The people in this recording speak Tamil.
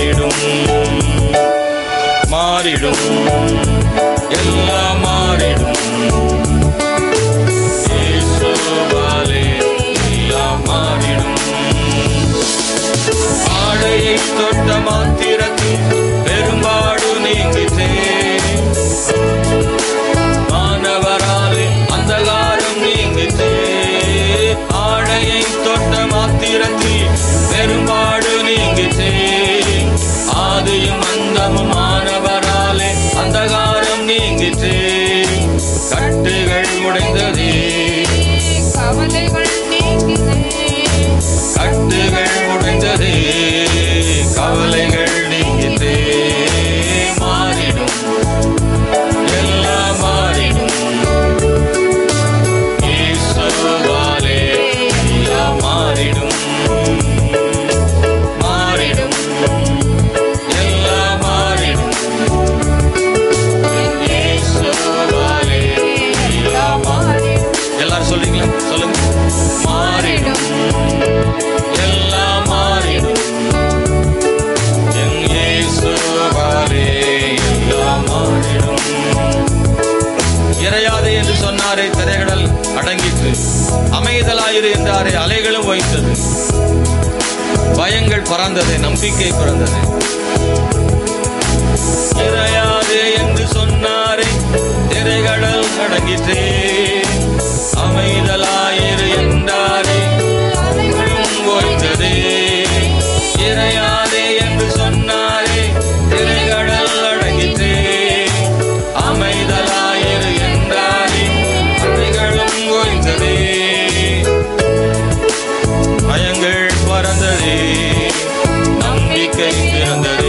மாறிடும். மாறிடும். எல்லாம் மாறிடும். மாறிடும். ஆடையை தொட்ட மாத்திரத்தில் இறையாதே என்று சொன்னாரே திரைகடல் அடங்கிற்று. அமைதலாயிரு என்றாரே அலைகளும் வைத்தது பயங்கள் பறந்தது நம்பிக்கை பிறந்தது. நம்பிக்கை சிறந்தது